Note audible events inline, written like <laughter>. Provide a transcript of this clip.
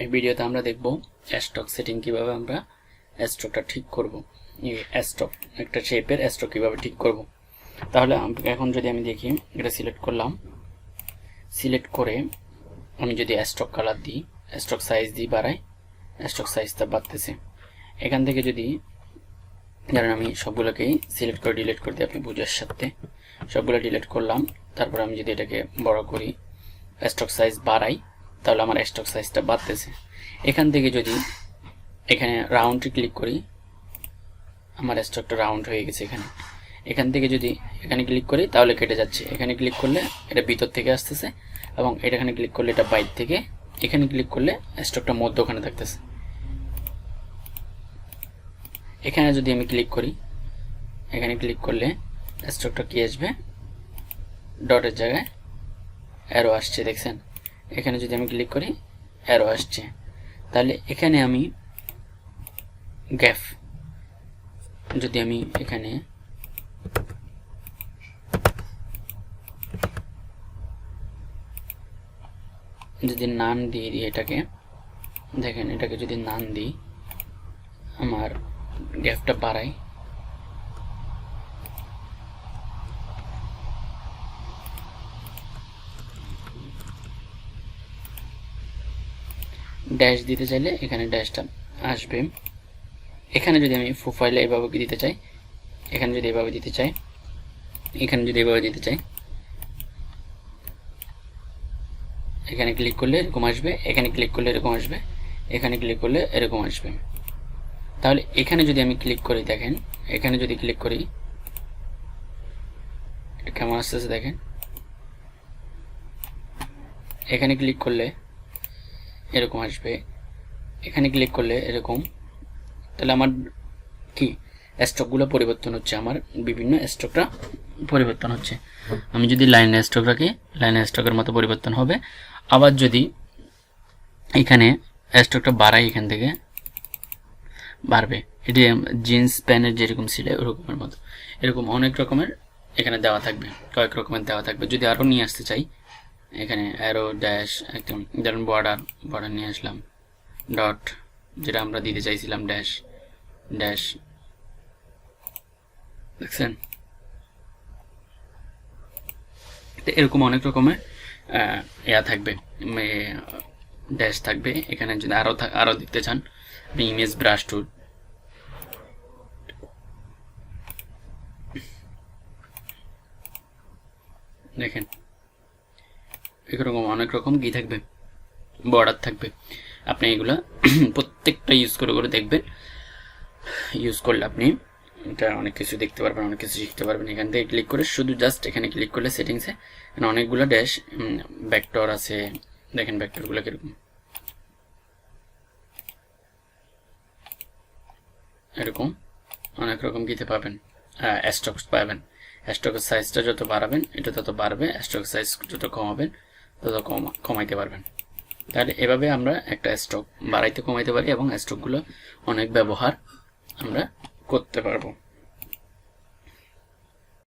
এই ভিডিওতে আমরা দেখব স্টক সেটিং কীভাবে আমরা স্টকটা ঠিক করব। স্টক একটা শেপের স্টক কীভাবে ঠিক করব। তাহলে এখন যদি আমি দেখি, এটা সিলেক্ট করলাম। সিলেক্ট করে আমি যদি স্টক কালার দিই স্টক সাইজ দিই বাড়াই স্টক সাইজটা বাড়তেছে। এখান থেকে যদি ধরেন আমি সবগুলোকেই সিলেক্ট করে, ডিলিট করে দিই, আপনি বুঝার সাথে। সবগুলো ডিলিট করলাম, তারপর আমি যদি এটাকে বড় করি স্টক সাইজ বাড়াই তাহলে আমার স্টক সাইজটা বাড়তেছে। এখান থেকে যদি এখানে রাউন্ডে ক্লিক করি, আমার স্টকটা রাউন্ড হয়ে গেছে এখানে। এখান থেকে যদি এখানে ক্লিক করি, তাহলে কেটে যাচ্ছে। এখানে ক্লিক করলে এটা ভিতর থেকে আসতেছে এবং এটা এখানে ক্লিক করলে এটা বাইর থেকে, এখানে ক্লিক করলে স্টকটা মধ্যখানে থাকতেছে। এখানে যদি আমি ক্লিক করি, এখানে ক্লিক করলে স্টকটা কি আসবে? ডটের জায়গায় অ্যারো আসছে, দেখছেন? এখানে যদি আমি ক্লিক করি অ্যারো আসছে। তাহলে এখানে আমি গ্যাপ যদি আমি এখানে যদি নান দিয়ে দিই এটাকে, দেখেন এটাকে যদি নান দিই, আমার গ্যাপটা বাড়াই। ড্যাশ দিতে চাইলে এখানে ড্যাশটা আসবে। এখানে যদি আমি প্রোফাইলে এভাবে দিতে চাই, এখানে যদি এভাবে দিতে চাই, এখানে যদি এভাবে দিতে চাই, এখানে ক্লিক করলে এরকম আসবে, এখানে ক্লিক করলে এরকম আসবে, এখানে ক্লিক করলে এরকম আসবে। তাহলে এখানে যদি আমি ক্লিক করি, দেখেন, এখানে যদি ক্লিক করি কেমন আসতেছে দেখেন। এখানে ক্লিক করলে এরকম আসবে। এখানে ক্লিক করলে এরকম। তাহলে আমার কি? স্টকগুলো পরিবর্তন হচ্ছে। আমার বিভিন্ন স্টকটা পরিবর্তন হচ্ছে। আমি যদি লাইন স্টক রাখি লাইন স্টকের মতো পরিবর্তন হবে। আবার যদি এখানে স্টকটা বাড়াই এখান থেকে, বাড়বে। এটি জিন্স প্যান্টের যেরকম ছিল ওরকমের মতো। এরকম অনেক রকমের এখানে দেওয়া থাকবে, কয়েক রকমের দেওয়া থাকবে। যদি আরও নিয়ে আসতে চাই এখানে অ্যারো ড্যাশ একদম যেমন বর্ডার বর্ডার নিয়ে আসলাম ডট যেটা আমরা দিতে চাইছিলাম ড্যাশ ড্যাশ দেখছেন? তো এরকম অনেক রকমের ইয়া থাকবে ড্যাশ থাকবে, এখানে যদি আরও আরও দেখতে চান, আপনি ইমেজ ব্রাশ টুল দেখেন। এরকম অনেক রকম কি থাকবে? বর্ডার থাকবে। আপনি এগুলা <clears throat> প্রত্যেকটা ইউজ করে করে দেখবেন। ইউজ করলে আপনি এটা অনেক কিছু দেখতে পারবেন, অনেক কিছু শিখতে পারবেন। এখান থেকে ক্লিক করে শুধু জাস্ট এখানে ক্লিক করলে সেটিংসে এখানে অনেকগুলো ড্যাশ ব্যাকটর আছে। দেখেন ব্যাকটরগুলো কীরকম। এরকম অনেক রকম কিতে পাবেন। স্টক পাবেন। স্টকের সাইজটা যত বাড়াবেন, এটা তত বাড়বে। স্টক সাইজ যত কমাবেন তত কমা, কমাইতে পারবেন। তাহলে এভাবে আমরা একটা স্টক বাড়াইতে কমাইতে পারি এবং স্টকগুলো অনেক ব্যবহার আমরা করতে পারব।